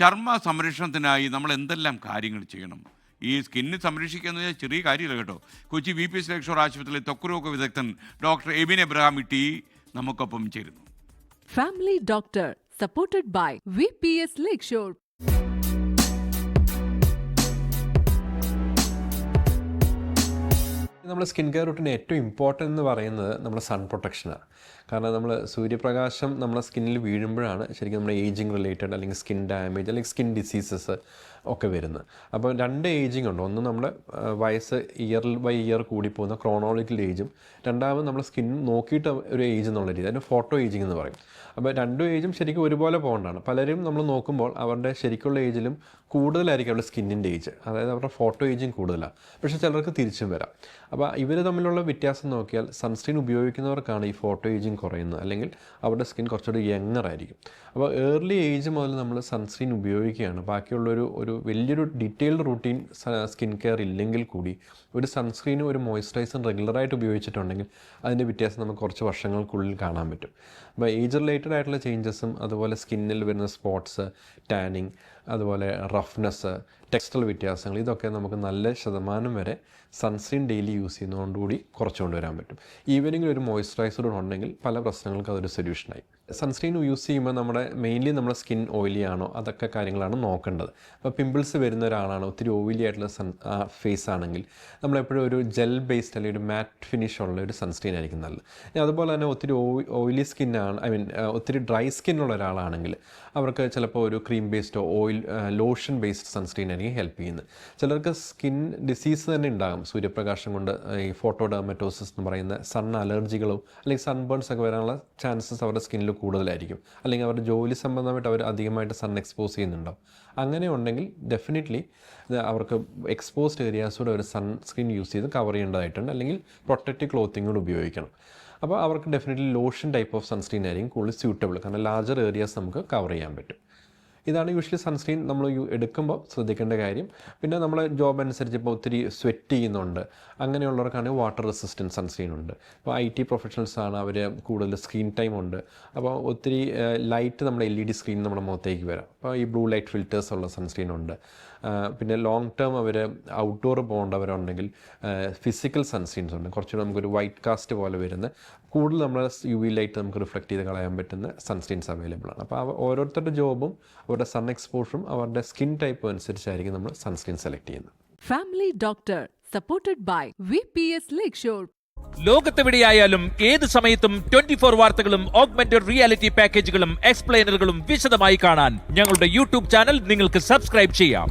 ചർമ്മ സംരക്ഷണത്തിനായി നമ്മൾ എന്തെല്ലാം കാര്യങ്ങൾ ചെയ്യണം? ഈ സ്കിന്ന് സംരക്ഷിക്കുക ചെറിയ കാര്യമില്ല കേട്ടോ. Kochi V P S Lakeshore ആശുപത്രിയിലെ ത്വക്കുരോഗ വിദഗ്ധൻ ഡോക്ടർ എബിൻ എബ്രഹാം ഇട്ടി നമുക്കൊപ്പം ചേരുന്നു. Family doctor supported by V P S Lakeshore. നമ്മുടെ സ്കിൻ കെയർ റൂട്ടിന് ഏറ്റവും ഇമ്പോർട്ടന്റ് എന്ന് പറയുന്നത് നമ്മുടെ സൺ പ്രൊട്ടക്ഷനാണ് കാരണം നമ്മൾ സൂര്യപ്രകാശം നമ്മുടെ സ്കിന്നിൽ വീഴുമ്പോഴാണ് ശരിക്കും നമ്മുടെ ഏജിങ് റിലേറ്റഡ് അല്ലെങ്കിൽ സ്കിൻ ഡാമേജ് അല്ലെങ്കിൽ സ്കിൻ ഡിസീസസ് ഒക്കെ വരുന്നത്. അപ്പോൾ രണ്ട് ഏജിങ് ഉണ്ട്. ഒന്ന് നമ്മുടെ വയസ്സ് ഇയർ ബൈ ഇയർ കൂടി പോകുന്ന ക്രോണോളജിക്കൽ ഏജും രണ്ടാമത് നമ്മൾ സ്കിൻ നോക്കിയിട്ട് ഒരു ഏജ് എന്നുള്ള രീതി അതിന് ഫോട്ടോ ഏജിങ് എന്ന് പറയും. അപ്പോൾ രണ്ടും ഏജും ശരിക്കും ഒരുപോലെ പോകേണ്ടതാണ്. പലരും നമ്മൾ നോക്കുമ്പോൾ അവരുടെ ശരിക്കുള്ള ഏജിലും കൂടുതലായിരിക്കും അവരുടെ സ്കിന്നിന്റെ ഏജ് അതായത് അവരുടെ ഫോട്ടോ ഏജും കൂടുതലാണ്. പക്ഷേ ചിലർക്ക് തിരിച്ചും വരാം. അപ്പോൾ ഇവർ തമ്മിലുള്ള വ്യത്യാസം നോക്കിയാൽ സൺസ്ക്രീൻ ഉപയോഗിക്കുന്നവർക്കാണ് ഈ ഫോട്ടോ ഏജിങ് കുറയുന്നത്. അല്ലെങ്കിൽ അവരുടെ സ്കിൻ കുറച്ചുകൂടി യങ്ങർ ആയിരിക്കും. അപ്പോൾ ഏർലി ഏജ് മുതൽ നമ്മൾ സൺസ്ക്രീൻ ഉപയോഗിക്കുകയാണ്. ബാക്കിയുള്ളൊരു ഒരു വലിയൊരു ഡീറ്റെയിൽഡ് റൂട്ടീൻ സ്കിൻ കെയർ ഇല്ലെങ്കിൽ കൂടി ഒരു സൺസ്ക്രീനും ഒരു മോയ്സ്ചറൈസറും റെഗുലറായിട്ട് ഉപയോഗിച്ചിട്ടുണ്ടെങ്കിൽ അതിന്റെ വ്യത്യാസം നമുക്ക് കുറച്ച് വർഷങ്ങൾക്കുള്ളിൽ കാണാൻ പറ്റും. അപ്പോൾ ഏജ് റിലേറ്റഡ് ആയിട്ടുള്ള ചേഞ്ചസും അതുപോലെ സ്കിന്നിൽ വരുന്ന സ്പോട്ട്സ് ടാനിങ് അതുപോലെ റഫ്നെസ് ടെക്സ്റ്റൽ വ്യത്യാസങ്ങൾ ഇതൊക്കെ നമുക്ക് നല്ല ശതമാനം വരെ സൺസ്ക്രീൻ ഡെയിലി യൂസ് ചെയ്യുന്നതുകൊണ്ടുകൂടി കുറച്ചുകൊണ്ട് വരാൻ പറ്റും. ഈവനിങ്ങിൽ ഒരു മോയ്സ്ചറൈസർ ഉണ്ടെങ്കിൽ പല പ്രശ്നങ്ങൾക്ക് അതൊരു സൊല്യൂഷനായി സൺസ്ക്രീൻ യൂസ് ചെയ്യുമ്പോൾ നമ്മുടെ മെയിൻലി നമ്മുടെ സ്കിൻ ഓയിലി ആണോ അതൊക്കെ കാര്യങ്ങളാണ് നോക്കേണ്ടത്. അപ്പോൾ പിമ്പിൾസ് വരുന്ന ഒരാളാണ് ഒത്തിരി ഓയിലി ആയിട്ടുള്ള സൺ ഫേസ് ആണെങ്കിൽ നമ്മളെപ്പോഴും ഒരു ജെൽ ബേസ്ഡ് അല്ലെങ്കിൽ ഒരു മാറ്റ് ഫിനിഷ് ഉള്ള ഒരു സൺസ്ക്രീൻ ആയിരിക്കും നല്ലത്. അതുപോലെ തന്നെ ഒത്തിരി ഓയിലി സ്കിന്നാണ് ഐ മീൻ ഒത്തിരി ഡ്രൈ സ്കിന്നുള്ള ഒരാളാണെങ്കിൽ അവർക്ക് ചിലപ്പോൾ ഒരു ക്രീം ബേസ്ഡോ ഓയിൽ ലോഷൻ ബേസ്ഡ് സൺസ്ക്രീൻ ആയിരിക്കും ഹെൽപ്പ് ചെയ്യുന്നത്. ചിലർക്ക് സ്കിൻ ഡിസീസ് തന്നെ ഉണ്ടാകും. സൂര്യപ്രകാശം കൊണ്ട് ഈ ഫോട്ടോഡെർമറ്റോസിസ് എന്ന് പറയുന്ന സൺ അലർജികളോ അല്ലെങ്കിൽ സൺബേൺസ് ഒക്കെ വരാനുള്ള ചാൻസസ് അവരുടെ സ്കിന്നിൽ കൂടുതലായിരിക്കും. അല്ലെങ്കിൽ അവരുടെ ജോലി സംബന്ധമായിട്ട് അവർ അധികമായിട്ട് സൺ എക്സ്പോസ് ചെയ്യുന്നുണ്ടാവും. അങ്ങനെ ഉണ്ടെങ്കിൽ ഡെഫിനറ്റ്ലി അവർക്ക് എക്സ്പോസ്ഡ് ഏരിയാസൂടെ ഒരു സൺസ്ക്രീൻ യൂസ് ചെയ്ത് കവർ ചെയ്യേണ്ടതായിട്ടുണ്ട്. അല്ലെങ്കിൽ പ്രൊട്ടക്റ്റീവ് ക്ലോത്തിങ് കൂടെ ഉപയോഗിക്കണം. അപ്പോൾ അവർക്ക് definitely lotion type of sunscreen ആയിരിക്കും കൂടുതൽ സ്യൂട്ടബിൾ കാരണം ലാർജർ ഏരിയാസ് നമുക്ക് കവർ ചെയ്യാൻ പറ്റും. ഇതാണ് യൂഷ്വലി സൺസ്ക്രീൻ നമ്മൾ എടുക്കുമ്പോൾ ശ്രദ്ധിക്കേണ്ട കാര്യം. പിന്നെ നമ്മൾ ജോബ് അനുസരിച്ച് ഇപ്പോൾ ഒത്തിരി സ്വെറ്റ് ചെയ്യുന്നുണ്ട്. അങ്ങനെയുള്ളവർക്കാണെങ്കിൽ വാട്ടർ റെസിസ്റ്റൻസ് സൺസ്ക്രീൻ ഉണ്ട്. ഇപ്പോൾ ഐ ടി പ്രൊഫഷണൽസ് ആണ് അവർ കൂടുതൽ സ്ക്രീൻ ടൈം ഉണ്ട്. അപ്പോൾ ഒത്തിരി ലൈറ്റ് നമ്മുടെ എൽ ഇ ഡി സ്ക്രീൻ നമ്മുടെ മുഖത്തേക്ക് വരാം. അപ്പോൾ ഈ ബ്ലൂ ലൈറ്റ് ഫിൽറ്റേഴ്സ് ഉള്ള സൺസ്ക്രീൻ ഉണ്ട്. പിന്നെ ലോങ് ടേം അവർ ഔട്ട്ഡോർ പോകേണ്ടവരുണ്ടെങ്കിൽ ഫിസിക്കൽ സൺസ്ക്രീൻസ് ഉണ്ട്. കുറച്ചുകൂടി നമുക്കൊരു വൈറ്റ് കാസ്റ്റ് പോലെ വരുന്ന കൂടുതൽ നമ്മൾ യു വി ലൈറ്റ് നമുക്ക് റിഫ്ലക്റ്റ് ചെയ്ത് കളയാൻ പറ്റുന്ന സൺസ്ക്രീൻസ് അവൈലബിൾ ആണ്. അപ്പോൾ ഓരോരുത്തരുടെ ജോബും അവരുടെ സൺ എക്സ്പോഷറും അവരുടെ സ്കിൻ ടൈപ്പും അനുസരിച്ചായിരിക്കും നമ്മൾ സൺസ്ക്രീൻ സെലക്ട് ചെയ്യുന്നത് family doctor supported by V P S VPS Lakeshore. ലോകത്തെവിടെയായാലും ഏത് സമയത്തും ട്വന്റി ഫോർ വാർത്തകളും ഓഗ്മെന്റഡ് റിയാലിറ്റി പാക്കേജുകളും എക്സ്പ്ലെയിനറുകളും വിശദമായി കാണാൻ ഞങ്ങളുടെ യൂട്യൂബ് ചാനൽ നിങ്ങൾക്ക് സബ്സ്ക്രൈബ് ചെയ്യാം